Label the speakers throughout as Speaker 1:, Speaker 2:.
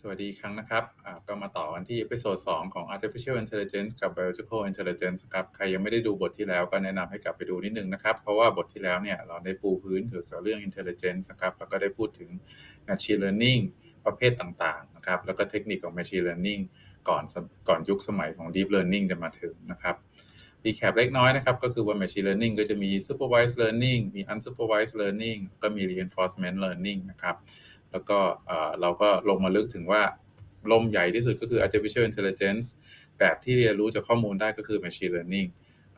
Speaker 1: สวัสดีครั้งนะครับ ก็มาต่อกันที่เอพิโซด2ของ Artificial Intelligence กับ Biological Intelligence ครับ ใครยังไม่ได้ดูบทที่แล้วก็แนะนำให้กลับไปดูนิดนึงนะครับ เพราะว่าบทที่แล้วเนี่ยเราได้ปูพื้นเกี่ยวกับเรื่อง Intelligence นะครับ แล้วก็ได้พูดถึง Machine Learning ประเภทต่างๆนะครับ แล้วก็เทคนิคของ Machine Learning ก่อนก่อนยุคสมัยของ Deep Learning จะมาถึงนะครับรีแคปเล็กน้อยนะครับก็คือว่า Machine Learning ก็จะมี Supervised Learning มี Unsupervised Learning ก็มี Reinforcement Learning นะครับ แล้วก็เราก็ลงมาลึกถึงว่าลมใหญ่ที่สุดก็คือ artificial intelligence แบบที่เรียนรู้จากข้อมูลได้ก็คือ machine learning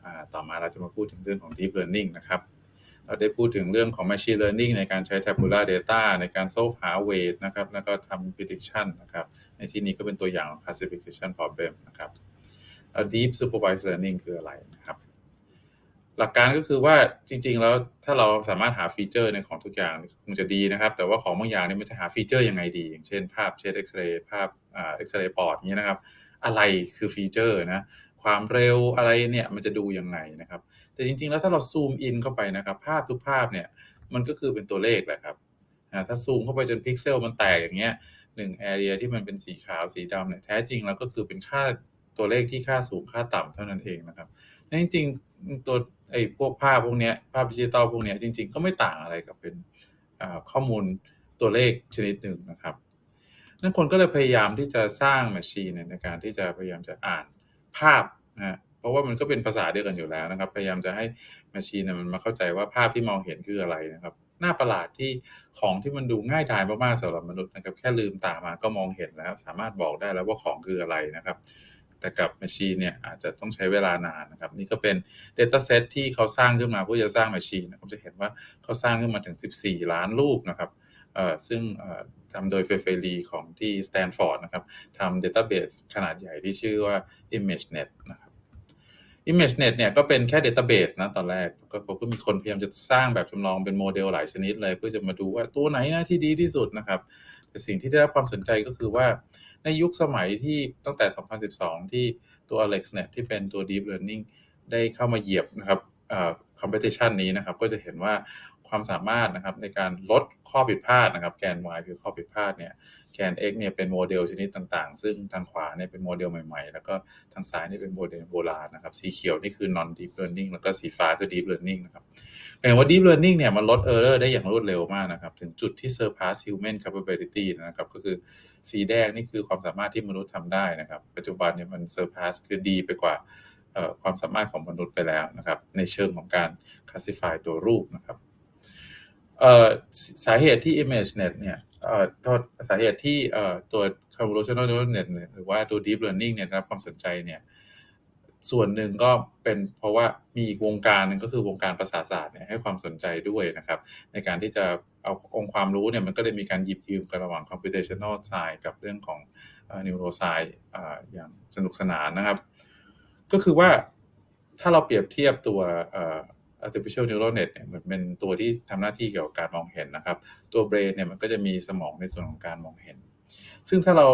Speaker 1: อต่อมาเราจะมาพูดถึงเรื่องของ deep learning นะครับเราได้พูดถึงเรื่องของ machine learning ในการใช้ tabular data ในการ solve หา weight นะครับ แล้วก็ทำ prediction นะครับ ในที่นี้ก็เป็นตัวอย่างของ classification problem นะครับ deep supervised learning คืออะไรนะครับ หลักการก็คือว่าจริง ๆ แล้วถ้าเราสามารถหาฟีเจอร์ในของทุกอย่างคงจะดีนะครับ แต่ว่าของบางอย่างเนี่ยมันจะหาฟีเจอร์ยังไงดี อย่างเช่นภาพเช็ดเอ็กซเรย์ภาพเอ็กซเรย์ปอดนี้นะครับ อะไรคือฟีเจอร์นะความเร็วอะไรเนี่ยมันจะดูยังไงนะครับ แต่จริง ๆ แล้วถ้าเราซูมอินเข้าไปนะครับ ภาพทุกภาพเนี่ยมันก็คือเป็นตัวเลขแหละครับถ้าซูมเข้าไปจนพิกเซลมันแตกอย่างเงี้ยหนึ่งแอเรียที่มันเป็นสีขาวสีดำเนี่ยแท้จริงแล้วก็คือเป็นค่าตัวเลขที่ค่าสูงค่าต่ำเท่านั้นเองนะครับและจริง ตัวไอ้พวกภาพพวกเนี้ยภาพดิจิตอลพวกเนี้ยจริง ๆ ก็ไม่ต่างอะไรกับเป็นข้อมูลตัวเลขชนิดหนึ่งนะครับนั่นคนก็เลยพยายามที่จะสร้างแมชชีนในการที่จะพยายามจะอ่านภาพนะฮะเพราะว่ามันก็เป็นภาษาเดียวกันอยู่แล้วนะครับ พยายามจะให้แมชชีนมันมาเข้าใจว่าภาพที่มองเห็นคืออะไรนะครับน่าประหลาดที่ของที่มันดูง่ายดายมากๆสำหรับมนุษย์นะครับ แค่ลืมตามาก็มองเห็นแล้ว สามารถบอกได้แล้วว่าของคืออะไรนะครับ แต่กับแมชชีนเนี่ยอาจจะต้องใช้เวลานานนะครับ นี่ก็เป็น Dataset ที่เขาสร้างขึ้นมาเพื่อจะสร้างแมชชีนนะครับจะเห็นว่าเขาสร้างขึ้นมาถึง 14 ล้านรูปนะครับเอ่อซึ่งทำโดยเฟเฟลีของที่สแตนฟอร์ดนะครับทำ Database ขนาดใหญ่ที่ชื่อว่า ImageNet นะครับ ImageNet เนี่ยก็เป็นแค่ Database นะตอนแรกก็เขาก็มีคนพยายามจะสร้างแบบจำลองเป็นโมเดลหลายชนิดเลย เพื่อจะมาดูว่าตัวไหนนะที่ดีที่สุดนะครับ แต่สิ่งที่ได้รับความสนใจก็คือว่า ในยุคสมัยที่ตั้งแต่ 2012 ที่ตัว AlexNet ที่เป็นตัว Deep Learning ได้เข้ามาเหยียบนะครับเอ่อ competition นี้นะครับ ก็จะเห็นว่าความสามารถนะครับในการลดข้อผิดพลาดนะครับ แกน y คือข้อผิดพลาดเนี่ย แกน x เนี่ยเป็นโมเดลชนิดต่างๆ ซึ่งทางขวาเนี่ยเป็นโมเดลใหม่ๆ แล้วก็ทางซ้ายนี่เป็นโมเดลโบราณนะครับ สีเขียวนี่คือ non deep learning แล้วก็สีฟ้าคือ deep learning นะครับเห็นว่า deep learning เนี่ยมันลด error ได้อย่างรวดเร็วมากนะครับ ถึงจุดที่ surpass human capability นะครับ ก็คือสีแดงนี่คือความสามารถที่มนุษย์ทำได้นะครับ ปัจจุบันเนี่ยมัน surpass คือดีไปกว่าเอ่อความสามารถของมนุษย์ไปแล้วนะครับ ในเชิงของการ classify ตัวรูปนะครับเอ่อสาเหตุที่ ImageNet เนี่ย โทษสาเหตุที่เอ่อตัว convolutional neural net หรือว่าตัว deep learning เนี่ยรับความสนใจเนี่ยส่วนหนึ่งก็เป็นเพราะว่ามีวงการหนึ่งก็คือวงการประสาทศาสตร์เนี่ยให้ความสนใจด้วยนะครับ ในการที่จะเอาองค์ความรู้เนี่ยมันก็เลยมีการหยิบยืมกันระหว่าง computational science กับเรื่องของ neuroscience อ่าอย่างสนุกสนานนะครับ ก็คือว่าถ้าเราเปรียบเทียบตัว artificial neural net เนี่ยเหมือนเป็นตัวที่ทำหน้าที่เกี่ยวกับการมองเห็นนะครับ ตัว brain เนี่ยมันก็จะมีสมองในส่วนของการมองเห็น ซึ่งถ้าเรา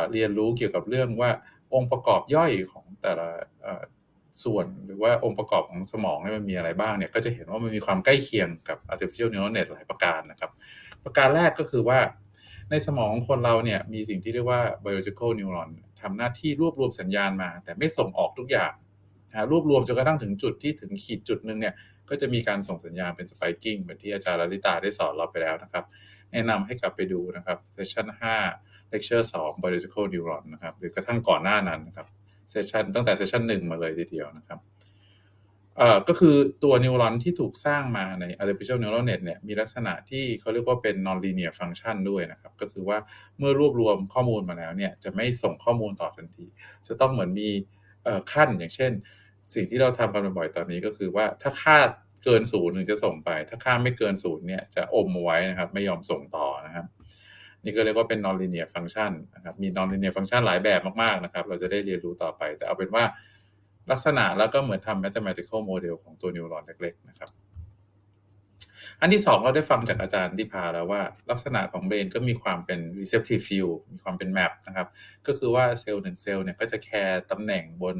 Speaker 1: าเรียนรู้เกี่ยวกับเรื่องว่าองค์ประกอบย่อยของแต่ละส่วนหรือว่าองค์ประกอบของสมองเนี่ยมันมีอะไรบ้างเนี่ยก็จะเห็นว่ามันมีความใกล้เคียงกับ artificial neural net หลายประการนะครับ ประการแรกก็คือว่า ในสมองของคนเราเนี่ยมีสิ่งที่เรียกว่า biological neuron ทำหน้าที่รวบรวมสัญญาณมา แต่ไม่ส่งออกทุกอย่าง นะรวบรวมจนกระทั่งถึงจุดที่ถึงขีดจุดหนึ่งเนี่ยก็จะมีการส่งสัญญาณเป็น spiking เหมือนที่อาจารย์ลลิตาได้สอนเราไปแล้วนะครับ แนะนำให้กลับไปดูนะครับ session 5 lecture 2 biological neuron นะครับหรือกระทั่งก่อนหน้านั้นนะครับ session ตั้งแต่ session 1มาเลยทีเดียวนะครับเอ่อก็คือตัวนิวรอนที่ถูกสร้างมาใน artificial neural net เนี่ยมีลักษณะที่เขาเรียกว่าเป็น non-linear function ด้วยนะครับ ก็คือว่าเมื่อรวบรวมข้อมูลมาแล้วเนี่ยจะไม่ส่งข้อมูลต่อทันที จะต้องเหมือนมีเอ่อขั้นอย่างเช่น สิ่งที่เราทำกันบ่อยๆตอนนี้ก็คือว่าถ้าค่าเกินศูนย์ถึงจะส่งไป ถ้าค่าไม่เกินศูนย์เนี่ยจะอมไว้นะครับ ไม่ยอมส่งต่อนะครับ นี่ก็เรียกว่าเป็น non-linear function นะครับ มี non-linear function หลายแบบมากๆนะครับ เราจะได้เรียนรู้ต่อไป แต่เอาเป็นว่าลักษณะแล้วก็เหมือนทำ mathematical model ของตัวนิวรอนเล็กๆนะครับ อันที่สองเราได้ฟังจากอาจารย์ที่พาแล้วว่า ลักษณะของเบรนก็มีความเป็น receptive field มีความเป็น map นะครับ ก็คือว่าเซลล์หนึ่งเซลล์เนี่ยก็จะแคร์ตำแหน่งบน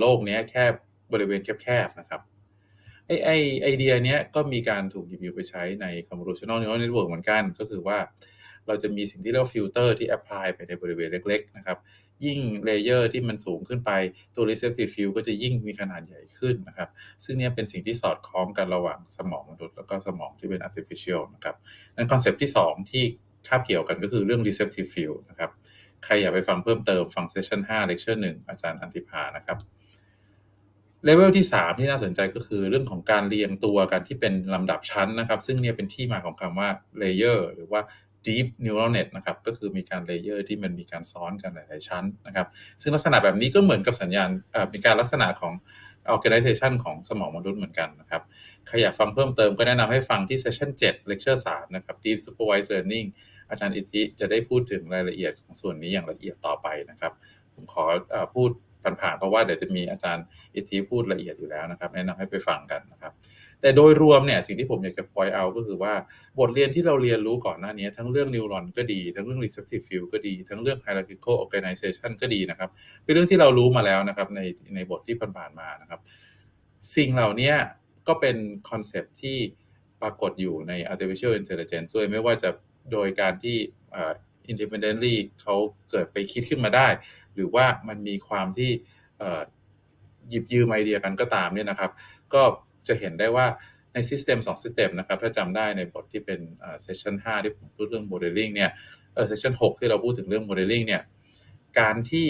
Speaker 1: โลกเนี้ยแค่บริเวณแคบๆนะครับไอไอไอเดียเนี้ยก็มีการถูกหยิบยกไปใช้ใน convolutional neural network เหมือนกัน ก็คือว่าเราจะมีสิ่งที่เรียกว่าฟิลเตอร์ที่แอพพลายไปในบริเวณเล็ก ๆ นะครับ ยิ่งเลเยอร์ที่มันสูงขึ้นไปตัว receptive field ก็จะยิ่งมีขนาดใหญ่ขึ้นนะครับ ซึ่งเนี่ยเป็นสิ่งที่สอดคล้องกันระหว่างสมองมนุษย์แล้วก็สมองที่เป็น artificial นะครับนั้นคอนเซปที่ 2 ที่คาบเกี่ยวกันก็คือเรื่อง receptive field นะครับ ใครอยากไปฟังเพิ่มเติมฟังเซสชัน5เลคเชอร์1อาจารย์อันติภานะครับเลเวลที่ 3 ที่น่าสนใจก็คือเรื่องของการเรียงตัวกันที่เป็นลำดับชั้นนะครับ ซึ่งเนี่ยเป็นที่มาของคำว่า layer หรือว่า deep neural net นะครับก็คือมีการเลเยอร์ที่มันมีการซ้อนกันหลาย ๆ ชั้นนะครับ ซึ่งลักษณะแบบนี้ก็เหมือนกับสัญญาณเป็นการลักษณะของ organization ของสมองมนุษย์เหมือนกันนะครับใครอยากฟังเพิ่มเติมก็แนะนำให้ฟังที่ session 7 lecture 3 นะครับ deep supervised learning อาจารย์อิทธิจะได้พูดถึงรายละเอียดของส่วนนี้อย่างละเอียดต่อไปนะครับ ผมขออพูดผ่านๆเพราะว่าเดี๋ยวจะมีอาจารย์อิทธิพูดละเอียดอยู่แล้วนะครับ แนะนำให้ไปฟังกันนะครับ แต่โดยรวมเนี่ยสิ่งที่ผมอยากจะ point out ก็คือว่าบทเรียนที่เราเรียนรู้ก่อนหน้านี้ทั้งเรื่องนิวรอนก็ดี ทั้งเรื่อง receptive field ก็ดี ทั้งเรื่อง hierarchical organization ก็ดีนะครับเป็นเรื่องที่เรารู้มาแล้วนะครับในในบทที่ผ่านๆมานะครับ สิ่งเหล่านี้ก็เป็นคอนเซปที่ปรากฏอยู่ใน artificial intelligence ด้วยไม่ว่าจะ โดยการที่ independently เขาเกิดไปคิดขึ้นมาได้ หรือว่ามันมีความที่หยิบยืมไอเดียกันก็ตามเนี่ยนะครับ ก็จะเห็นได้ว่าใน System 2 System นะครับ ถ้าจำได้ในบทที่เป็น Session 5ที่ผมพูดเรื่อง Modeling เนี่ยเออ Session 6ที่เราพูดถึงเรื่อง Modeling เนี่ยการที่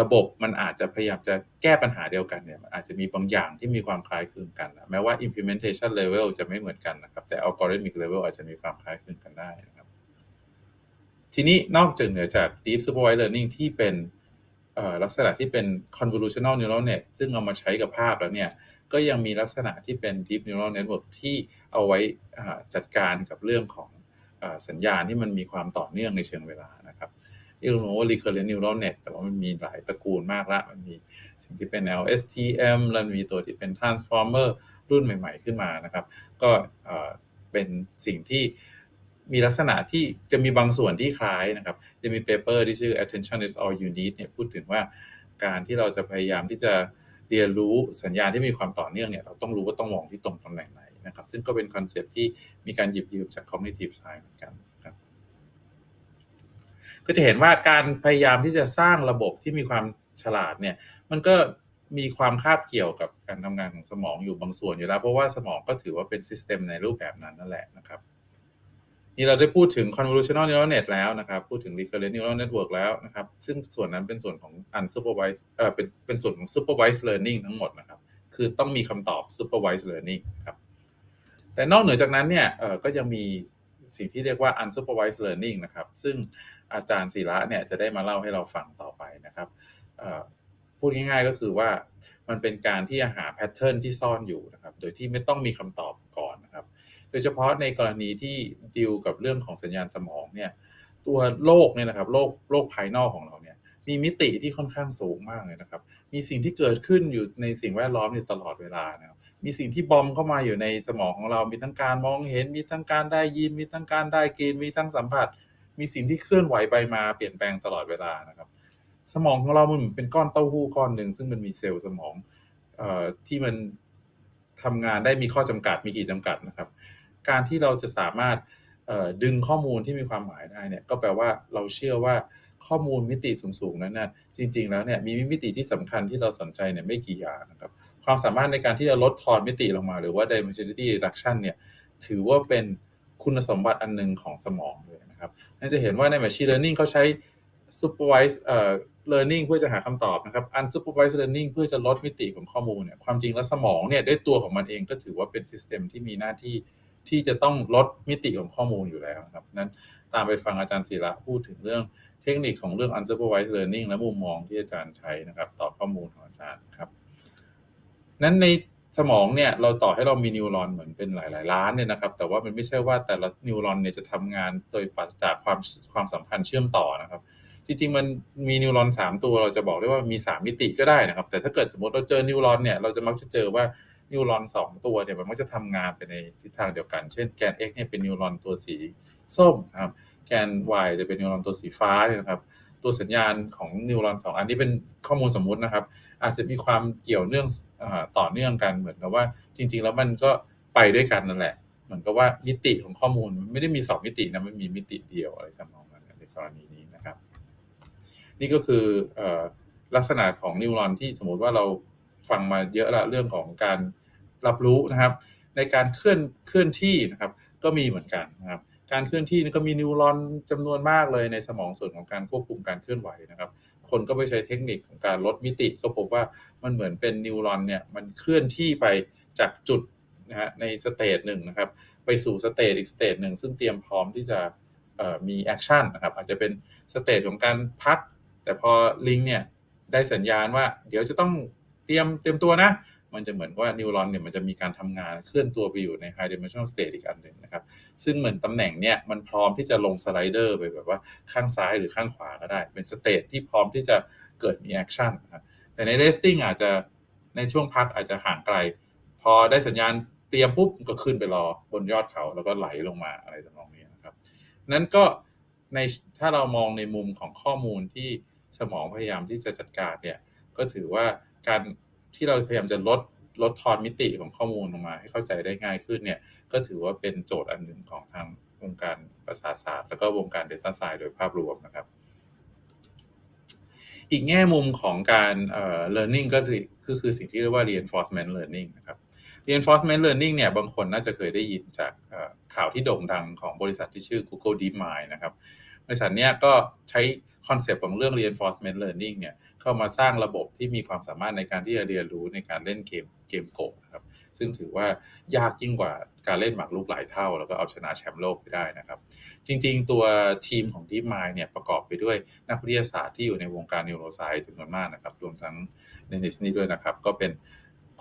Speaker 1: ระบบมันอาจจะพยายามจะแก้ปัญหาเดียวกันเนี่ยมันอาจจะมีบางอย่างที่มีความคล้ายคลึงกันนะแม้ว่า implementation level จะไม่เหมือนกันนะครับ แต่ algorithmic level อาจจะมีความคล้ายคลึงกันได้นะครับ ทีนี้นอกจากเหนือจาก deep supervised learning ที่เป็นลักษณะที่เป็น convolutional neural net ซึ่งเอามาใช้กับภาพแล้วเนี่ยก็ยังมีลักษณะที่เป็น deep neural network ที่เอาไว้จัดการกับเรื่องของสัญญาณที่มันมีความต่อเนื่องในเชิงเวลานะครับ ที่เราว่า recurrent neural net แต่ว่ามันมีหลายตระกูลมากละ มันมีสิ่งที่เป็น LSTM แล้วมีตัวที่เป็น transformer รุ่นใหม่ ๆ ขึ้นมานะครับ ก็เป็นสิ่งที่มีลักษณะที่จะมีบางส่วนที่คล้ายนะครับ จะมีเปเปอร์ที่ชื่อ attention is all you need เนี่ยพูดถึงว่าการที่เราจะพยายามที่จะเรียนรู้สัญญาณที่มีความต่อเนื่องเนี่ยเราต้องรู้ว่าต้องมองที่ตรงตำแหน่งไหนนะครับ ซึ่งก็เป็นคอนเซปที่มีการหยิบยืมจาก cognitive science เหมือนกัน ก็จะเห็นว่าการพยายามที่จะสร้างระบบที่มีความฉลาดเนี่ย มันก็มีความคาบเกี่ยวกับการทำงานของสมองอยู่บางส่วนอยู่แล้ว เพราะว่าสมองก็ถือว่าเป็นซิสเต็มในรูปแบบนั้นนั่นแหละนะครับ นี่เราได้พูดถึง convolutional neural net แล้วนะครับ พูดถึง recurrent neural network แล้วนะครับ ซึ่งส่วนนั้นเป็นส่วนของ unsupervised เอ่อเป็นเป็นส่วนของ supervised learning ทั้งหมดนะครับ คือต้องมีคำตอบ supervised learning ครับ แต่นอกเหนือจากนั้นเนี่ยเอ่อก็ยังมีสิ่งที่เรียกว่า unsupervised learning นะครับ ซึ่ง อาจารย์ศิระเนี่ยจะได้มาเล่าให้เราฟังต่อไปนะครับพูดง่ายๆก็คือว่ามันเป็นการที่จะหาแพทเทิร์นที่ซ่อนอยู่นะครับ โดยที่ไม่ต้องมีคำตอบก่อนนะครับ โดยเฉพาะในกรณีที่ดิวกับเรื่องของสัญญาณสมองเนี่ย ตัวโลกเนี่ยนะครับ โลกโลกภายนอกของเราเนี่ย มีมิติที่ค่อนข้างสูงมากเลยนะครับ มีสิ่งที่เกิดขึ้นอยู่ในสิ่งแวดล้อมอยู่ตลอดเวลานะครับ มีสิ่งที่บอมเข้ามาอยู่ในสมองของเรา มีทั้งการมองเห็น มีทั้งการได้ยิน มีทั้งการได้กิน มีทั้งสัมผัส มีสิ่งที่เคลื่อนไหวไปมาเปลี่ยนแปลงตลอดเวลานะครับ สมองของเรามันเป็นก้อนเต้าหู้ก้อนหนึ่งซึ่งมันมีเซลล์สมองออที่มันทำงานได้มีข้อจำกัดมีขีดจำกัดนะครับ การที่เราจะสามารถดึงข้อมูลที่มีความหมายได้เนี่ยก็แปลว่าเราเชื่อว่าข้อมูลมิติสูงๆนั้นนะ่ะจริง ๆ แล้วเนี่ยมีมิติที่สำคัญที่เราสนใจเนี่ยไม่กี่อย่างนะครับ ความสามารถในการที่จะลดทอนมิติลงมา หรือว่า dimensionality reduction เนี่ยถือว่าเป็นคุณสมบัติอันหนึ่งของสมองเลย นะครับนั่นจะเห็นว่าใน machine learning เขาใช้ supervised เอ่อ learning เพื่อจะหาคำตอบนะครับ unsupervised learning เพื่อจะลดมิติของข้อมูลเนี่ยความจริงแล้วสมองเนี่ยด้วยตัวของมันเองก็ถือว่าเป็น system ที่มีหน้าที่ที่จะต้องลดมิติของข้อมูลอยู่แล้วครับนั้นตามไปฟังอาจารย์ศิระพูดถึงเรื่องเทคนิคของเรื่อง unsupervised learning และมุมมองที่อาจารย์ใช้นะครับ ต่อข้อมูลของอาจารย์ครับ นั้นใน สมองเนี่ยเราต่อให้เรามีนิวรอนเหมือนเป็นหลาย ๆ ล้านเนี่ยนะครับ แต่ว่ามันไม่ใช่ว่าแต่ละนิวรอนเนี่ยจะทำงานโดยปราศจากความความสัมพันธ์เชื่อมต่อนะครับ จริง ๆ มันมีนิวรอน 3 ตัวเราจะบอกได้ว่ามี 3 มิติก็ได้นะครับ แต่ถ้าเกิดสมมติเราเจอนิวรอนเนี่ยเราจะมักจะเจอว่านิวรอนสองตัวเนี่ยมันก็จะทำงานไปในทิศทางเดียวกัน เช่นแกน x เนี่ยเป็นนิวรอนตัวสีส้มนะครับแกน y จะเป็นนิวรอนตัวสีฟ้าเนี่ยนะครับตัวสัญญาณของนิวรอนสองอันนี้เป็นข้อมูลสมมุตินะครับ อาจจะมีความเกี่ยวเนื่อง ต่อเนื่องกันเหมือนกับว่าจริง ๆ แล้วมันก็ไปด้วยกันนั่นแหละ เหมือนกับว่ามิติของข้อมูลไม่ได้มีสองมิตินะมันมีมิติเดียวอะไรทำนองนั้นในกรณีนี้นะครับ นี่ก็คือลักษณะของนิวรอนที่สมมติว่าเราฟังมาเยอะละเรื่องของการรับรู้นะครับ ในการเคลื่อนเคลื่อนที่นะครับ ก็มีเหมือนกันนะครับการเคลื่อนที่นี่ก็มีนิวรอนจำนวนมากเลยในสมองส่วนของการควบคุมการเคลื่อนไหวนะครับ คนก็ไปใช้เทคนิคของการลดมิติ ก็พบว่ามันเหมือนเป็นนิวรอนเนี่ยมันเคลื่อนที่ไปจากจุดนะฮะในสเตจหนึ่งนะครับไปสู่สเตจอีกสเตจหนึ่งซึ่งเตรียมพร้อมที่จะมีแอคชั่นนะครับอาจจะเป็นสเตจของการพัก แต่พอลิงเนี่ยได้สัญญาณว่าเดี๋ยวจะต้องเตรียมเตรียมตัวนะ มันจะเหมือนว่านิวรอนเนี่ยมันจะมีการทำงานเคลื่อนตัวไปอยู่ใน high dimensional state อีกอันหนึ่งนะครับ ซึ่งเหมือนตำแหน่งเนี่ยมันพร้อมที่จะลงสไลเดอร์ไปแบบว่าข้างซ้ายหรือข้างขวาก็ได้ เป็นสเตจที่พร้อมที่จะเกิดมีแอคชั่นนะครับแต่ใน resting อาจจะในช่วงพักอาจจะห่างไกล พอได้สัญญาณเตรียมปุ๊บก็ขึ้นไปรอบนยอดเขาแล้วก็ไหลลงมาอะไรทำนองนี้นะครับนั้นก็ในถ้าเรามองในมุมของข้อมูลที่สมองพยายามที่จะจัดการเนี่ยก็ถือว่าการ ที่เราพยายามจะลดลดทอนมิติของข้อมูลลงมา ให้เข้าใจได้ง่ายขึ้นเนี่ยก็ถือว่าเป็นโจทย์อันหนึ่งของทางวงการประสาศาสตร์ แล้วก็วงการ Data Science โดยภาพรวมนะครับ อีกแง่มุมของการเอ่อ learning ก็คือคือคือสิ่งที่เรียกว่า reinforcement learning นะครับ reinforcement learning เนี่ยบางคนน่าจะเคยได้ยินจากข่าวที่โด่งดังของบริษัทที่ชื่อ Google DeepMind นะครับ บริษัทเนี้ยก็ใช้คอนเซปต์ของเรื่อง reinforcement learning เนี่ย เข้ามาสร้างระบบที่มีความสามารถในการที่จะเรียนรู้ในการเล่นเกมเกมโกนะครับซึ่งถือว่ายากยิ่งกว่าการเล่นหมากรุกหลายเท่า แล้วก็เอาชนะแชมป์โลกไปได้นะครับ จริงๆ ตัวทีมของ DeepMind เนี่ยประกอบไปด้วยนักวิทยาศาสตร์ที่อยู่ในวงการนิวโรไซส์จำนวนมากนะครับ รวมทั้งเดนิสนี่ด้วยนะครับ ก็เป็น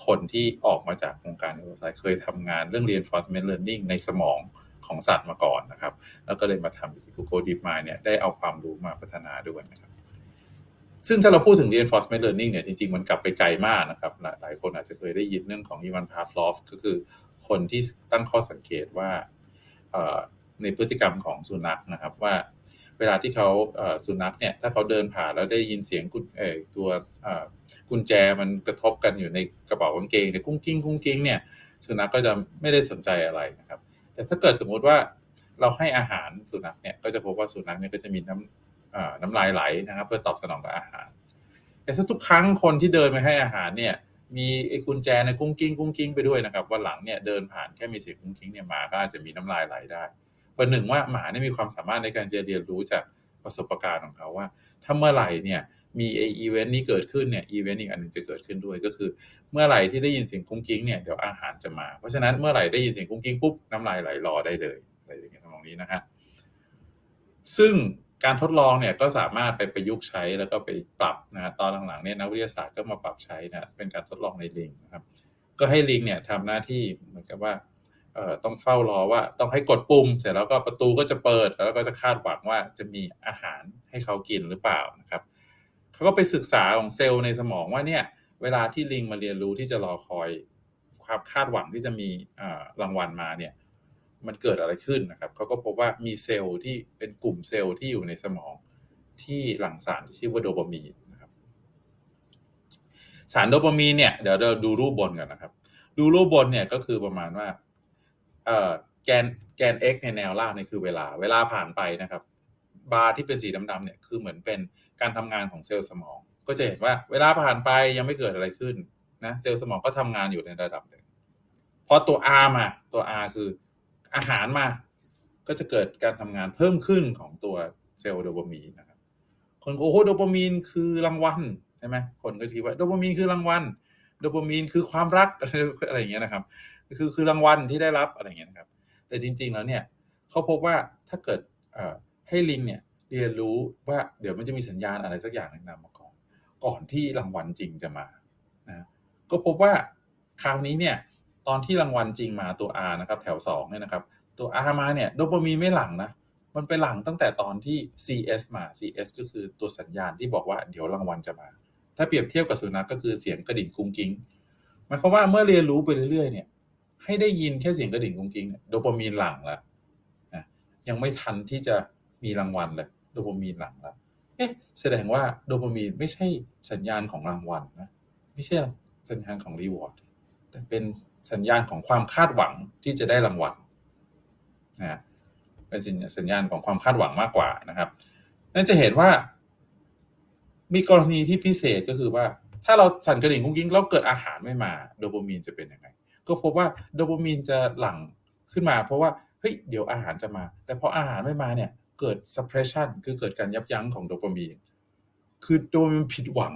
Speaker 1: คนที่ออกมาจากวงการนิวโรไซส์เคยทำงานเรื่อง reinforcement learning ในสมองของสัตว์มาก่อนนะครับ แล้วก็เลยมาทำที่ Google DeepMind เนี่ยได้เอาความรู้มาพัฒนาด้วยนะครับ ซึ่งถ้าเราพูดถึง reinforcement learning เนี่ยจริง ๆ มันกลับไปไกลมากนะครับ หลายคนอาจจะเคยได้ยินเรื่องของอีวานพาฟลอฟก็คือคนที่ตั้งข้อสังเกตว่าในพฤติกรรมของสุนัขนะครับว่าเวลาที่เขาสุนัขเนี่ยถ้าเขาเดินผ่านแล้วได้ยินเสียงกุญตัวกุญแจมันกระทบกันอยู่ในกระเป๋ากางเกงเนี่ยกุ้งกิ้งกุ้งกิ้งเนี่ยสุนัขก็จะไม่ได้สนใจอะไรนะครับ แต่ถ้าเกิดสมมุติว่าเราให้อาหารสุนัขเนี่ยก็จะพบว่าสุนัขเนี่ยก็จะมีน้ำ น้ำลายไหลนะครับ เพื่อตอบสนองกับอาหาร แต่ถ้าทุกครั้งคนที่เดินไปให้อาหารเนี่ย มีไอ้กุญแจในกุ้งกิ้งกุ้งกิ้งไปด้วยนะครับวันหลังเนี่ยเดินผ่านแค่มีเสียงกุ้งกิ้งเนี่ยหมาก็อาจจะมีน้ำลายไหลได้ประหนึ่งว่าหมาเนี่ยมีความสามารถในการจะเรียนรู้จากประสบการณ์ของเขาว่าถ้าเมื่อไหร่เนี่ยมีไออีเวนต์นี้เกิดขึ้นเนี่ยอีเวนต์อีกอันหนึ่งจะเกิดขึ้นด้วยก็คือ เมื่อไหร่ที่ได้ยินเสียงกุ้งกิ้งเนี่ยเดี๋ยวอาหารจะมา เพราะฉะนั้นเมื่อไหร่ได้ยินเสียงกุ้งกิ้งปุ๊บน้ำลายไหลรอได้เลยอะไรอย่างเงี้ยตรงนี้นะฮะซึ่ง การทดลองเนี่ยก็สามารถไปประยุกต์ใช้แล้วก็ไปปรับนะตอนหลังๆเนี่ยนักวิทยาศาสตร์ก็มาปรับใช้นะเป็นการทดลองในลิงนะครับ ก็ให้ลิงเนี่ยทำหน้าที่เหมือนกับว่าเอ่อต้องเฝ้ารอว่าต้องให้กดปุ่ม เสร็จแล้วก็ประตูก็จะเปิด แล้วก็จะคาดหวังว่าจะมีอาหารให้เขากินหรือเปล่านะครับเขาก็ไปศึกษาของเซลล์ในสมองว่าเนี่ยเวลาที่ลิงมาเรียนรู้ที่จะรอคอยความคาดหวังที่จะมีรางวัลมาเนี่ย มันเกิดอะไรขึ้นนะครับเขาก็พบว่ามีเซลล์ที่เป็นกลุ่มเซลล์ที่อยู่ในสมองที่หลั่งสารที่ชื่อว่าโดปามีนนะครับ สารโดปามีนเนี่ยเดี๋ยวเราดูรูปบนกันนะครับ ดูรูปบนเนี่ยก็คือประมาณว่าเอ่อแกนแกน x ในแนวล่างนี่คือเวลา เวลาผ่านไปนะครับ บาร์ที่เป็นสีดำๆเนี่ยคือเหมือนเป็นการทำงานของเซลล์สมอง ก็จะเห็นว่าเวลาผ่านไปยังไม่เกิดอะไรขึ้นนะเซลล์สมองก็ทำงานอยู่ในระดับหนึ่งพอตัว R มาตัว R คือ อาหารมา ก็จะเกิดการทำงานเพิ่มขึ้นของตัวเซลล์โดปามีนนะครับ คนโอ้โหโดปามีนคือรางวัลใช่ไหมคนก็คิดว่าโดปามีนคือรางวัลโดปามีนคือความรักอะไรอย่างเงี้ยนะครับ คือคือรางวัลที่ได้รับอะไรอย่างเงี้ยนะครับ แต่จริง ๆ แล้วเนี่ยเขาพบว่าถ้าเกิดให้ลิงเนี่ยเรียนรู้ว่าเดี๋ยวมันจะมีสัญญาณอะไรสักอย่างหนึ่งนำมาก่อน ก่อนที่รางวัลจริงจะมานะก็พบว่าคราวนี้เนี่ย ตอนที่รางวัลจริงมาตัว R นะครับแถว2เนี่ยนะครับตัว R มาเนี่ยโดปามีนไม่หลังนะมันไปหลังตั้งแต่ตอนที่ CS มา CS ก็คือตัวสัญญาณที่บอกว่าเดี๋ยวรางวัลจะมา ถ้าเปรียบเทียบกับสุนัขกก็คือเสียงกระดิ่งกุ้งกิ้งหมายความว่าเมื่อเรียนรู้ไปเรื่อยๆเนี่ยให้ได้ยินแค่เสียงกระดิ่งกุ้งกิ้งโดปามีนหลังแล้วนะยังไม่ทันที่จะมีรางวัลเลยโดปามีนหลังแล้วเอ๊ะแสดงว่าโดปามีนไม่ใช่สัญญาณของรางวัลนะไม่ใช่สัญญาณของรีวอร์ดแต่เป็น สัญญาณของความคาดหวังที่จะได้รางวัลนะฮะเป็นสัญญาณของความคาดหวังมากกว่านะครับนั่นจะเห็นว่า มีกรณีที่พิเศษก็คือว่า ถ้าเราสั่นกระดิ่งกุ้งกิ้งแล้วเกิดอาหารไม่มาโดปามีนจะเป็นยังไงก็พบว่าโดปามีนจะหลั่งขึ้นมา เพราะว่าเฮ้ยเดี๋ยวอาหารจะมา แต่พออาหารไม่มาเนี่ย เกิด suppression คือเกิดการยับยั้งของโดปามีนคือโดปามีนผิดหวัง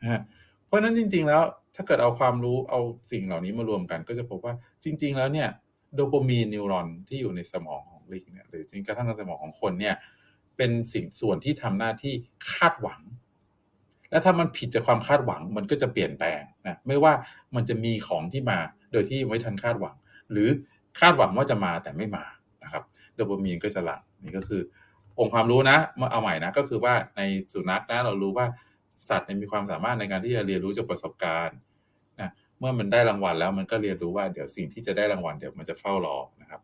Speaker 1: นะฮะเพราะนั้นจริง ๆ แล้ว ถ้าเกิดเอาความรู้เอาสิ่งเหล่านี้มารวมกัน ก็จะพบว่าจริง ๆ แล้วเนี่ยโดปามีนนิวรอนที่อยู่ในสมองของลิงเนี่ยหรือจริงกระทั่งในสมองของคนเนี่ยเป็นสิ่งส่วนที่ทำหน้าที่คาดหวัง และถ้ามันผิดจากความคาดหวังมันก็จะเปลี่ยนแปลงนะไม่ว่ามันจะมีของที่มาโดยที่ไม่ทันคาดหวัง หรือคาดหวังว่าจะมาแต่ไม่มานะครับโดปามีนก็จะหลั่งนี่ก็คือองค์ความรู้นะมาเอาใหม่นะก็คือว่าในสุนัขนะเรารู้ว่า สัตว์มีความสามารถในการที่จะเรียนรู้จากประสบการณ์นะเมื่อมันได้รางวัลแล้วมันก็เรียนรู้ว่าเดี๋ยวสิ่งที่จะได้รางวัลเดี๋ยวมันจะเฝ้ารอนะครับ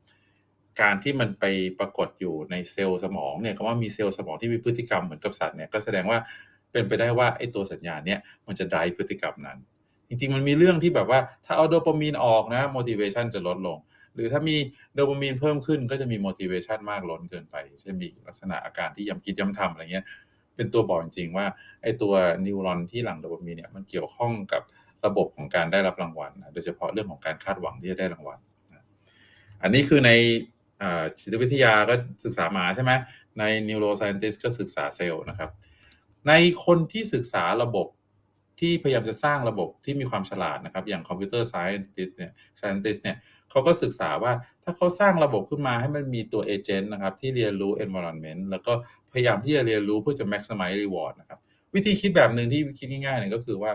Speaker 1: การที่มันไปปรากฏอยู่ในเซลล์สมองเนี่ยคำว่ามีเซลล์สมองที่มีพฤติกรรมเหมือนกับสัตว์เนี่ยก็แสดงว่าเป็นไปได้ว่าไอ้ตัวสัญญาณเนี่ยมันจะ drive พฤติกรรมนั้น จริงๆ มันมีเรื่องที่แบบว่าถ้าเอาโดปามีนออกนะ motivation จะลดลง หรือถ้ามีโดปามีนเพิ่มขึ้นก็จะมี motivation มากล้นเกินไปเช่นมีลักษณะอาการที่ย้ำคิดย้ำทำอะไรเงี้ย เป็นตัวบอกจริงๆว่าไอ้ตัวนิวรอนที่หลั่งโดปามีนเนี่ยมันเกี่ยวข้องกับระบบของการได้รับรางวัลนะโดยเฉพาะเรื่องของการคาดหวังที่จะได้รางวัลนะอันนี้คือในจิตวิทยาก็ศึกษาหมาใช่ไหมใน neuroscientist ก็ศึกษาเซลล์นะครับ ในคนที่ศึกษาระบบที่พยายามจะสร้างระบบที่มีความฉลาดนะครับ อย่างคอมพิวเตอร์ไซเอนติสเนี่ย scientist เนี่ยเขาก็ศึกษาว่าถ้าเขาสร้างระบบขึ้นมาให้มันมีตัวเอเจนต์นะครับ ที่เรียนรู้ environment แล้วก็ พยายามที่จะเรียนรู้เพื่อจะ maximize reward นะครับ วิธีคิดแบบหนึ่งที่คิดง่ายๆเนี่ยก็คือว่า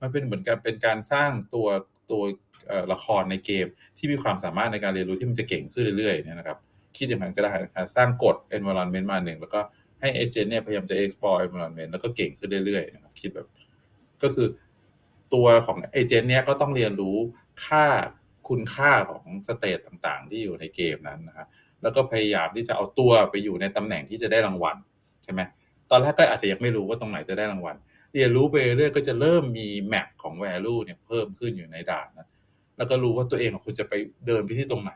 Speaker 1: มันเป็นเหมือนกับเป็นการสร้างตัวตัวละครในเกมที่มีความสามารถในการเรียนรู้ที่มันจะเก่งขึ้นเรื่อยๆเนี่ยนะครับ คิดอย่างนั้นก็ได้นะครับสร้างกฎ environment มาหนึ่งแล้วก็ให้เอเจนต์เนี่ยพยายามจะ explore environment แล้วก็เก่งขึ้นเรื่อยๆนะครับคิดแบบ ก็คือตัวของเอเจนต์เนี่ยก็ต้องเรียนรู้ค่าคุณค่าของสเตตต่างๆ ที่อยู่ในเกมนั้นนะครับ แล้วก็พยายามที่จะเอาตัวไปอยู่ในตำแหน่งที่จะได้รางวัลใช่ไหมตอนแรกก็อาจจะยังไม่รู้ว่าตรงไหนจะได้รางวัลเรียนรู้ไปเรื่อยก็จะเริ่มมีแมปของ value เนี่ยเพิ่มขึ้นอยู่ในด่านนะแล้วก็รู้ว่าตัวเองคุณจะไปเดินไปที่ตรงไหน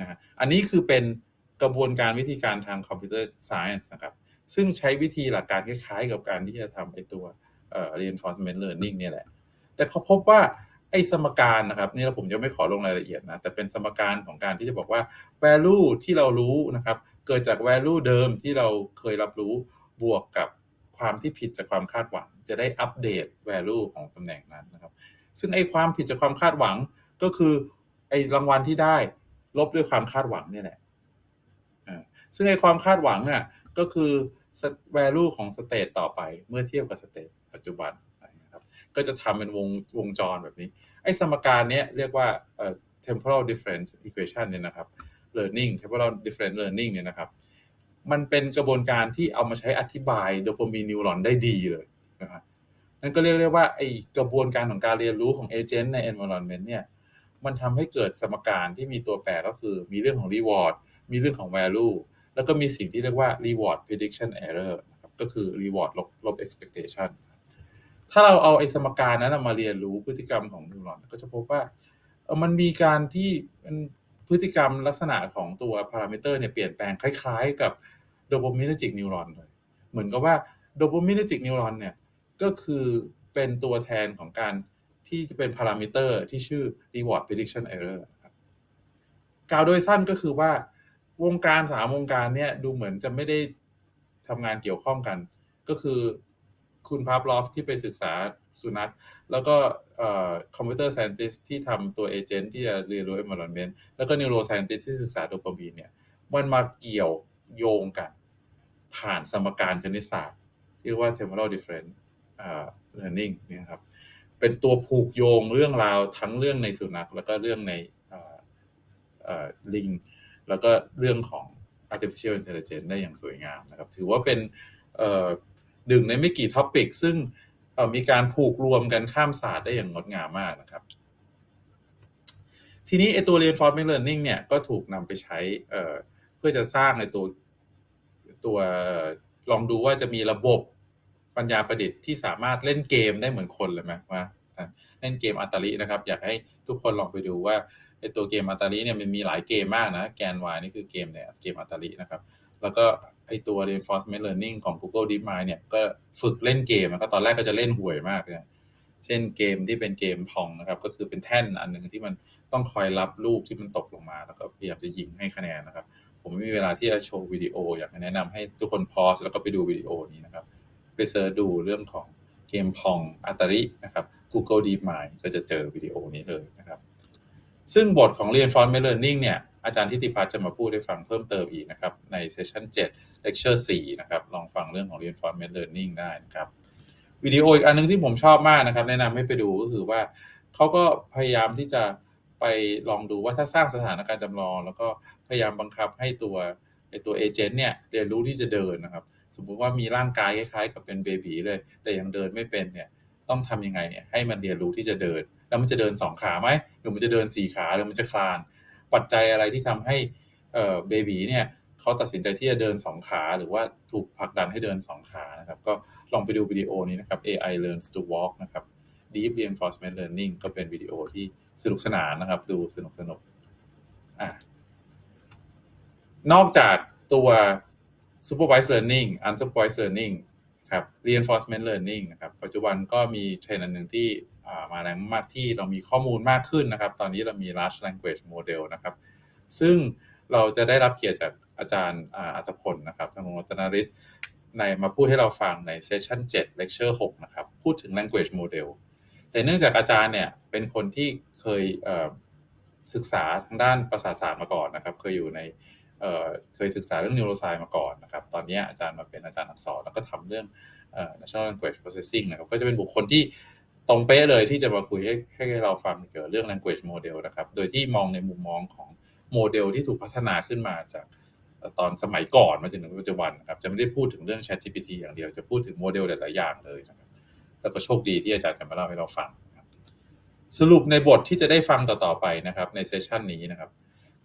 Speaker 1: นะฮะอันนี้คือเป็นกระบวนการวิธีการทางคอมพิวเตอร์ science นะครับ ซึ่งใช้วิธีหลักการคล้ายๆ กับการที่จะทำไอตัวเอ่อ reinforcement learning เนี่ยแหละ แต่เขาพบว่า ไอ้สมการนะครับ นี่เราผมจะไม่ขอลงรายละเอียดนะ แต่เป็นสมการของการที่จะบอกว่า value ที่เรารู้นะครับ เกิดจาก value เดิมที่เราเคยรับรู้บวกกับความที่ผิดจากความคาดหวัง จะได้อัปเดต value ของตำแหน่งนั้นนะครับ ซึ่งไอ้ความผิดจากความคาดหวังก็คือไอ้รางวัลที่ได้ลบด้วยความคาดหวังนี่แหละซึ่งไอ้ความคาดหวังอะก็คือ value ของสเตตต่อไปเมื่อเทียบกับสเตตปัจจุบัน ก็จะทำเป็นวงวงจรแบบนี้ ไอ้สมการเนี้ยเรียกว่าเอ่อ temporal difference equation เนี่ยนะครับ learning temporal difference learning เนี่ยนะครับ มันเป็นกระบวนการที่เอามาใช้อธิบายโดโปามีนนิวรอนได้ดีเลยนะครับนั่นก็เรียกได้ว่าไอกระบวนการของการเรียนรู้ของเอเจนต์ใน environment เนี่ยมันทำให้เกิดสมการที่มีตัวแปรก็คือมีเรื่องของ reward มีเรื่องของ value แล้วก็มีสิ่งที่เรียกว่า reward prediction error นะครับก็คือ reward ลบลบ expectation ถ้าเราเอาไอ้สมการนั้นมาเรียนรู้พฤติกรรมของนิวรอนก็จะพบว่ามันมีการที่มันพฤติกรรมลักษณะของตัวพารามิเตอร์เนี่ยเปลี่ยนแปลงคล้ายๆกับโดโปามินจิกนิวรอนเลยเหมือนกับว่าโดโปามินจิกนิวรอนเนี่ยก็คือเป็นตัวแทนของการที่จะเป็นพารามิเตอร์ที่ชื่อ reward prediction error ครับกล่าวโดยสั้นก็คือว่าวงการสามวงการเนี่ยดูเหมือนจะไม่ได้ทำงานเกี่ยวข้องกัน ก็คือ คุณพาร์ลอฟที่ไปศึกษาสุนัข แล้วก็คอมพิวเตอร์ไซนติสที่ทำตัวเอเจนต์ที่จะเรียนรู้ environment แล้วก็นิวโรไซนติสที่ศึกษาโดปามีนเนี่ยมันมาเกี่ยวโยงกัน ผ่านสมการคณิตศาสตร์ ที่เรียกว่า temporal difference learning เนี่ยครับเป็นตัวผูกโยงเรื่องราวทั้งเรื่องในสุนัข แล้วก็เรื่องในลิง แล้วก็เรื่องของ artificial intelligence ได้อย่างสวยงามนะครับ ถือว่าเป็น หนึ่งในไม่กี่ท็อปิก ซึ่งมีการผูกรวมกันข้ามศาสตร์ได้อย่างงดงามมากนะครับ ทีนี้ไอตัว reinforcement learning เนี่ยก็ถูกนำไปใช้เเพื่อจะสร้างในตัวตัวลองดูว่าจะมีระบบปัญญาประดิษฐ์ที่สามารถเล่นเกมได้เหมือนคนเลยไหมว่าเล่นเกมอัตลินะครับ อยากให้ทุกคนลองไปดูว่าไอตัวเกมอัตลีเนี่ยมันมีหลายเกมมากนะ แกน Y นี่คือเกมเนี่ยเกมอัตลีนะครับ แล้วก็ไอตัว reinforcement learning ของ Google DeepMind เนี่ยก็ฝึกเล่นเกมก็ตอนแรกก็จะเล่นห่วยมากเลยเช่นเกมที่เป็นเกมพองนะครับ ก็คือเป็นแท่นอันหนึ่งที่มันต้องคอยรับลูกที่มันตกลงมา แล้วก็พยายามจะยิงให้คะแนนนะครับ ผมไม่มีเวลาที่จะโชว์วิดีโอ อยากแนะนำให้ทุกคนพอสแล้วก็ไปดูวิดีโอนี้นะครับ ไปเสิร์ชดูเรื่องของเกมพองอัตรินะครับ Google DeepMind ก็จะเจอวิดีโอนี้เลยนะครับ ซึ่งบทของ Reinforcement Learning เนี่ย อาจารย์ทิติพัฒน์จะมาพูดให้ฟังเพิ่มเติมอีกนะครับ ในเซสชัน7 Lecture 4 นะครับ ลองฟังเรื่องของ Reinforcement Learning ได้นะครับวิดีโออีกอันนึงที่ผมชอบมากนะครับ แนะนำให้ไปดูก็คือว่าเขาก็พยายามที่จะไปลองดูว่าถ้าสร้างสถานการณ์จำลอง แล้วก็พยายามบังคับให้ตัวไอตัวเอเจนต์เนี่ยเรียนรู้ที่จะเดินนะครับ สมมุติว่ามีร่างกายคล้ายๆ กับเป็นเบบีเลย แต่ยังเดินไม่เป็นเนี่ยต้องทำยังไงเนี่ยให้มันเรียนรู้ที่จะเดิน แล้วมันจะเดินสองขาไหมหรือมันจะเดินสี่ขาหรือมันจะคลาน ปัจจัยอะไรที่ทำให้เบบีเนี่ยเขาตัดสินใจที่จะเดินสองขาหรือว่าถูกผลักดันให้เดินสองขานะครับ ก็ลองไปดูวิดีโอนี้นะครับ AI learns to walk นะครับ Deep Reinforcement Learning ก็เป็นวิดีโอที่สนุกสนานนะครับ ดูสนุกสนุกอะนอกจากตัว Supervised Learning Unsupervised Learning ครับ Reinforcement Learning นะครับ ปัจจุบันก็มีเทรนด์อันหนึ่งที่ มาแรงมากที่เรามีข้อมูลมากขึ้นนะครับ ตอนนี้เรามี Large Language Model นะครับ ซึ่งเราจะได้รับเกียรติจากอาจารย์อัตพลนะครับธนงรัตนริศในมาพูดให้เราฟังในเซสชัน7 Lecture 6 นะครับ พูดถึง Language Model แต่เนื่องจากอาจารย์เนี่ยเป็นคนที่เคยศึกษาทางด้านประสาศาสตร์มาก่อนนะครับ เคยอยู่ในเคยศึกษาเรื่อง neuroscience มาก่อนนะครับ ตอนนี้อาจารย์มาเป็นอาจารย์อักษรแล้วก็ทำเรื่อง natural language processing นะครับ ก็จะเป็นบุคคลที่ ตรงเป๊ะเลยที่จะมาคุยให้ให้เราฟังเกี่ยวกับเรื่อง language model นะครับ โดยที่มองในมุมมองของโมเดลที่ถูกพัฒนาขึ้นมาจากตอนสมัยก่อนมาจนถึงปัจจุบันนะครับจะไม่ได้พูดถึงเรื่อง Chat GPT อย่างเดียวจะพูดถึงโมเดลหลาย ๆ อย่างเลยนะครับแล้วก็โชคดีที่อาจารย์จะมาเล่าให้เราฟังสรุปในบทที่จะได้ฟังต่อ ๆ ไปนะครับในเซสชันนี้นะครับ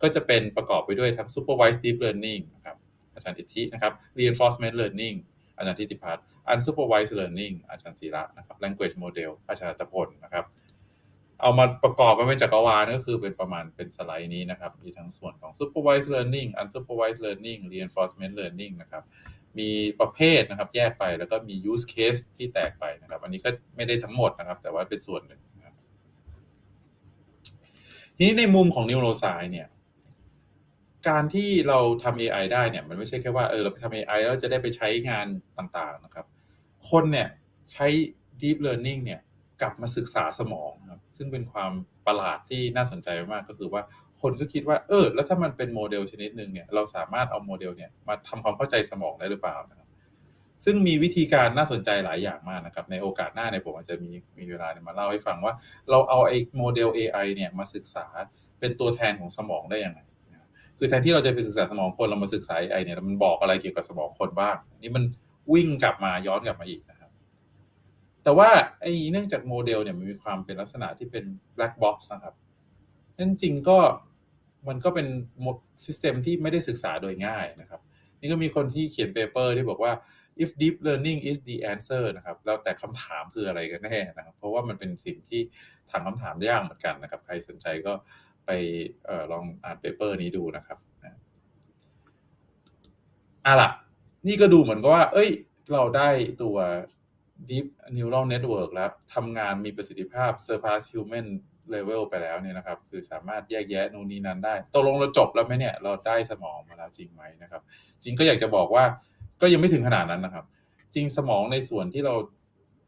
Speaker 1: ก็จะเป็นประกอบไปด้วยทั้ง supervised deep learning นะครับอาจารย์อิทธินะครับ reinforcement learning อาจารย์ทิติพัฒน์ unsupervised learning อาจารย์ศิระนะครับ language model อาจารย์ตพลนะครับ เอามาประกอบกันเป็นจักรวาลก็คือเป็นประมาณเป็นสไลด์นี้นะครับ มีทั้งส่วนของ supervised learning unsupervised learning reinforcement learning นะครับ มีประเภทนะครับแยกไปแล้วก็มี use case ที่แตกไปนะครับ อันนี้ก็ไม่ได้ทั้งหมดนะครับ แต่ว่าเป็นส่วนหนึ่งนะครับทีนี้ในมุมของ neuroscience เนี่ยการที่เราทำ AI ได้เนี่ยมันไม่ใช่แค่ว่าเออเราทำ AI แล้วจะได้ไปใช้งานต่างๆนะครับ คนเนี่ยใช้ deep learning เนี่ยกลับมาศึกษาสมองครับซึ่งเป็นความประหลาดที่น่าสนใจมากก็คือว่าคนก็คิดว่าเออแล้วถ้ามันเป็นโมเดลชนิดหนึ่งเนี่ยเราสามารถเอาโมเดลเนี่ยมาทำความเข้าใจสมองได้หรือเปล่านะครับซึ่งมีวิธีการน่าสนใจหลายอย่างมากนะครับในโอกาสหน้าเนี่ยผมอาจจะมีมีเวลามาเล่าให้ฟังว่า เราเอาไอ้โมเดล AI เนี่ยมาศึกษาเป็นตัวแทนของสมองได้ยังไงคือแทนที่เราจะไปศึกษาสมองคนเรามาศึกษา AI เนี่ยมันบอกอะไรเกี่ยวกับสมองคนบ้างนี่มัน วิ่งกลับมาย้อนกลับมาอีกนะครับ แต่ว่าไอ้เนื่องจากโมเดลเนี่ยมันมีความเป็นลักษณะที่เป็น black box นะครับนั่นจริงก็มันก็เป็นซิสเต็มที่ไม่ได้ศึกษาโดยง่ายนะครับ นี่ก็มีคนที่เขียนเปเปอร์ที่บอกว่า if deep learning is the answer นะครับแล้วแต่คำถามคืออะไรกันแน่นะครับ เพราะว่ามันเป็นสิ่งที่ถามคำถามได้ยากเหมือนกันนะครับ ใครสนใจก็ไปออลองอ่านเปเปอร์นี้ดูนะครับอะล่ะ นี่ก็ดูเหมือนกับว่า เอ้ย เราได้ตัว deep neural network แล้วทำงานมีประสิทธิภาพ surpass human level ไปแล้วเนี่ยนะครับ คือสามารถแยกแยะนู่นนี่นั้นได้ตกลงเราจบแล้วไหมเนี่ย เราได้สมองมาแล้วจริงไหมนะครับ จริงก็อยากจะบอกว่าก็ยังไม่ถึงขนาดนั้นนะครับ จริงสมองในส่วนที่เรา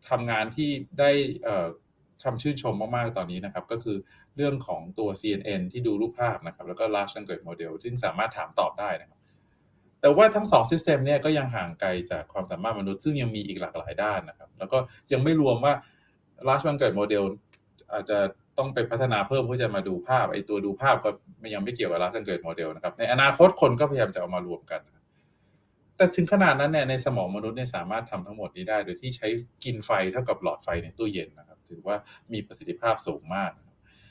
Speaker 1: ทำงานที่ได้คำชื่นชมมาก ๆ ตอนนี้นะครับ ก็คือเรื่องของตัว CNN ที่ดูรูปภาพนะครับ แล้วก็ large language model ซึ่งสามารถถามตอบได้นะครับ แต่ว่าทั้งสอง system เนี่ยก็ยังห่างไกลจากความสามารถมนุษย์ซึ่งยังมีอีกหลากหลายด้านนะครับ แล้วก็ยังไม่รวมว่า large language model อาจจะต้องไปพัฒนาเพิ่มเพื่อจะมาดูภาพไอ้ตัวดูภาพก็ยังไม่เกี่ยวกับ large language model นะครับ ในอนาคตคนก็พยายามจะเอามารวมกัน แต่ถึงขนาดนั้นเนี่ยในสมองมนุษย์เนี่ยสามารถทำทั้งหมดนี้ได้ โดยที่ใช้กินไฟเท่ากับหลอดไฟในตู้เย็นนะครับ ถือว่ามีประสิทธิภาพสูงมาก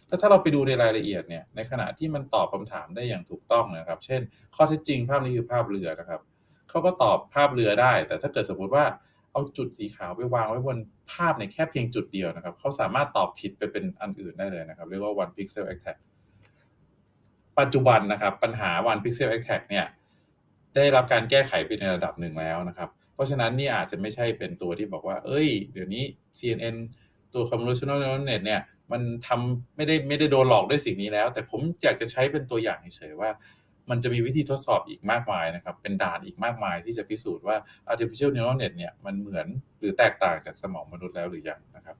Speaker 1: ถ้าถ้าเราไปดูในรายละเอียดเนี่ยในขณะที่มันตอบคำถามได้อย่างถูกต้องนะครับ เช่น ข้อเท็จจริงภาพนี้คือภาพเรือนะครับเขาก็ตอบภาพเรือได้ แต่ถ้าเกิดสมมติว่าเอาจุดสีขาวไปวางไว้บนภาพในแค่เพียงจุดเดียวนะครับเขาสามารถตอบผิดไปเป็นอันอื่นได้เลยนะครับ เรียกว่า one pixel attack ปัจจุบันนะครับปัญหา one pixel attack เนี่ยได้รับการแก้ไขไปในระดับหนึ่งแล้วนะครับ เพราะฉะนั้นนี่อาจจะไม่ใช่เป็นตัวที่บอกว่า เอ้ย เดี๋ยวนี้ CNN ตัว convolutional neural net เนี่ย มันทำไม่ได้ไม่ได้โดนหลอกด้วยสิ่งนี้แล้ว แต่ผมอยากจะใช้เป็นตัวอย่างเฉยๆว่า มันจะมีวิธีทดสอบอีกมากมายนะครับ เป็นด่านอีกมากมายที่จะพิสูจน์ว่า artificial neural net เนี่ยมันเหมือนหรือแตกต่างจากสมองมนุษย์แล้วหรือยังนะครับ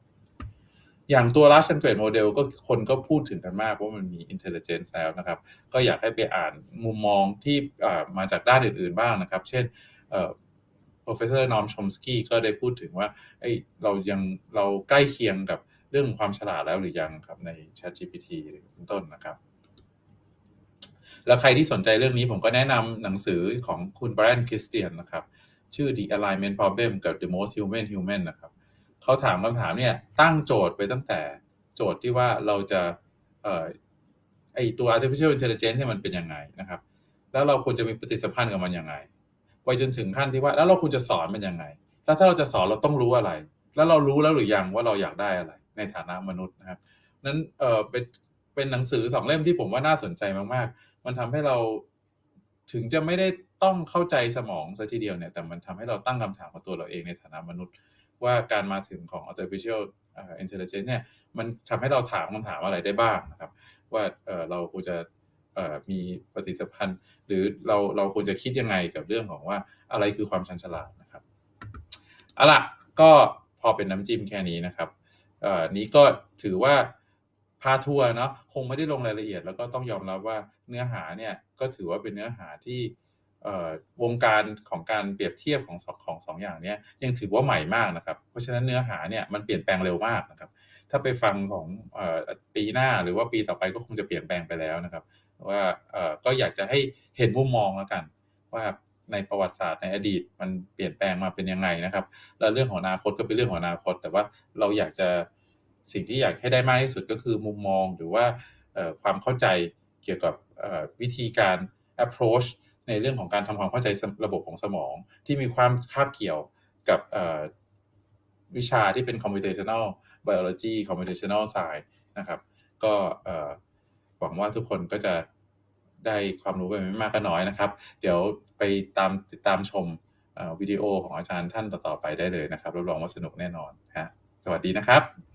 Speaker 1: อย่างตัว large language model ก็คนก็พูดถึงกันมากว่ามันมี intelligence แล้วนะครับ ก็อยากให้ไปอ่านมุมมองที่มาจากด้านอื่นๆบ้างนะครับ เช่นเอ่อ professor Noam Chomsky ก็ได้พูดถึงว่าเอ้เรายังเราใกล้เคียงกับ รื่องความฉลาดแล้วหรือยังครับใน ChatGPT เป็นต้นนะครับ แล้วใครที่สนใจเรื่องนี้ผมก็แนะนำหนังสือของคุณ Brian Christian นะครับ ชื่อ The Alignment Problem กับ The Most Human Human นะครับเขาถามคำถามเนี่ยตั้งโจทย์ไปตั้งแต่โจทย์ที่ว่าเราจะเอ่อไอตัว artificial intelligence เนี่ยมันเป็นยังไงนะครับ แล้วเราควรจะมีปฏิสัมพันธ์กับมันยังไง ไปจนถึงขั้นที่ว่าแล้วเราควรจะสอนมันยังไง แล้วถ้าเราจะสอนเราต้องรู้อะไร แล้วเรารู้แล้วหรือยังว่าเราอยากได้อะไร ในฐานะมนุษย์นะครับนั้นเออเป็นเป็นหนังสือสองเล่มที่ผมว่าน่าสนใจมากๆ มันทำให้เราถึงจะไม่ได้ต้องเข้าใจสมองซะทีเดียวเนี่ย แต่มันทำให้เราตั้งคำถามกับตัวเราเองในฐานะมนุษย์ ว่าการมาถึงของ artificial intelligence เนี่ยมันทำให้เราถามคำถามอะไรได้บ้างนะครับ ว่าเออเราควรจะเออมีปฏิสัมพันธ์ หรือเราเราควรจะคิดยังไงกับเรื่องของว่าอะไรคือความชันฉลาดนะครับเอาล่ะก็พอเป็นน้ำจิ้มแค่นี้นะครับ นี้ก็ถือว่าพาทัวร์เนาะคงไม่ได้ลงรายละเอียด แล้วก็ต้องยอมรับว่าเนื้อหาเนี่ยก็ถือว่าเป็นเนื้อหาที่วงการของการเปรียบเทียบของของสองอย่างเนี้ยยังถือว่าใหม่มากนะครับ เพราะฉะนั้นเนื้อหาเนี่ยมันเปลี่ยนแปลงเร็วมากนะครับ ถ้าไปฟังของอปีหน้าหรือว่าปีต่อไปก็คงจะเปลี่ยนแปลงไปแล้วนะครับ ว่าก็อยากจะให้เห็นมุมมองแล้วกัน ว่า ในประวัติศาสตร์ในอดีต มันเปลี่ยนแปลงมาเป็นยังไงนะครับ แล้วเรื่องของอนาคตก็เป็นเรื่องของอนาคต แต่ว่าเราอยากจะสิ่งที่อยากให้ได้มากที่สุดก็คือมุมมองหรือว่าความเข้าใจเกี่ยวกับวิธีการ approach ในเรื่องของการทำความเข้าใจระบบของสมอง ที่มีความคาบเกี่ยวกับวิชาที่เป็น computational biology computational science นะครับ ก็หวังว่าทุกคนก็จะได้ความรู้ไปไม่มากก็น้อยนะครับ เดี๋ยว ไปตามติดตามชมวิดีโอของอาจารย์ท่านต่อๆไปได้เลยนะครับรับรองว่าสนุกแน่นอนฮะสวัสดีนะครับ